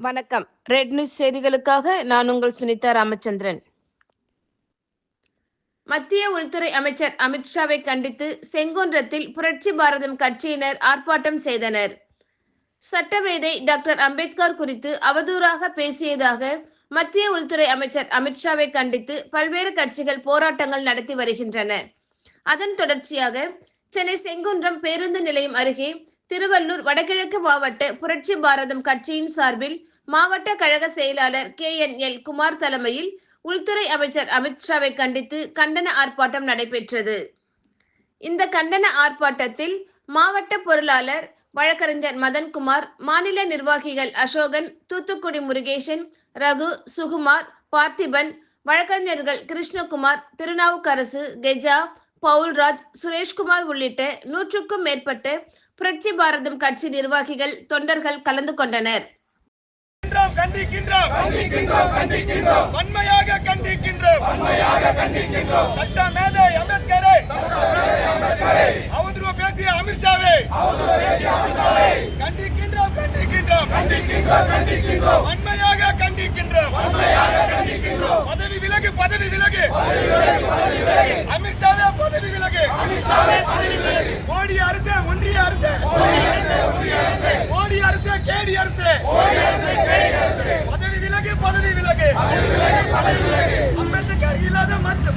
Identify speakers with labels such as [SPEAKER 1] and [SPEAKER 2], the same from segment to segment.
[SPEAKER 1] வணக்கம். Red news செய்திகளுக்காக நான் உங்கள் சுனிதா ராமச்சந்திரன். மத்திய உள்துறை அமைச்சர் அமித்ஷாவை கண்டித்து செங்குன்றத்தில் புரட்சி பாரதம் கட்சியினர் ஆர்ப்பாட்டம் செய்தனர். சட்டமேதை டாக்டர் அம்பேத்கர் குறித்து அவதூறாக பேசியதாக மத்திய உள்துறை அமைச்சர் அமித்ஷாவை கண்டித்து பல்வேறு கட்சிகள் போராட்டங்கள் நடத்தி வருகின்றன. அதன் தொடர்ச்சியாக சென்னை செங்குன்றம் பேருந்து நிலையம் அருகே திருவள்ளூர் வடகிழக்கு மாவட்ட புரட்சி பாரதம் கட்சியின் சார்பில் மாவட்ட கழக செயலாளர் கே என் எல் குமார் தலைமையில் உள்துறை அமைச்சர் அமித்ஷாவை கண்டித்து கண்டன ஆர்ப்பாட்டம் நடைபெற்றது. இந்த கண்டன ஆர்ப்பாட்டத்தில் மாவட்ட பொருளாளர் வழக்கறிஞர் மதன்குமார் மாநில நிர்வாகிகள் அசோகன் தூத்துக்குடி முருகேசன் ரகு சுகுமார் பார்த்திபன் வழக்கறிஞர்கள் கிருஷ்ணகுமார் திருநாவுக்கரசு கெஜா பவுல்ராஜ் சுரேஷ்குமார் உள்ளிட்ட நூற்றுக்கும் மேற்பட்ட புரட்சி பாரதம் கட்சி நிர்வாகிகள் தொண்டர்கள் கலந்து கொண்டனர்.
[SPEAKER 2] கண்டிக்கின்றோம் கண்டிக்கின்றோம். கண்டிக்கின்றோம் கண்டிக்கின்றோம் வன்மையாக கண்டிக்கின்றோம். வன்மையாக கண்டிக்கின்றோம் சட்ட மேதை அம்பேத்கரை. அவதூறு பேசிய அமித்ஷாவை. கண்டிக்கின்றோம் கண்டிக்கின்றோம் கண்டிக்கின்றோம் கண்டிக்கின்றோம்.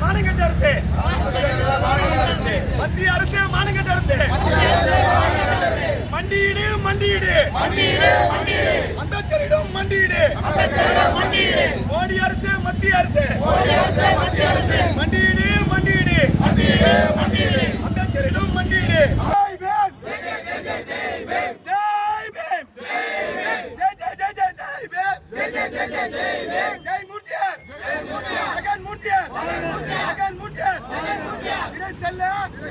[SPEAKER 2] மானங்கட்ட அரசு. மத்திய அரசு மானங்கட்ட அரசு. மண்டியீடு மண்டியீடு. அம்பேத்கரிடம் மண்டியீடு. மோடி அரசு மத்திய அரசு. Elek!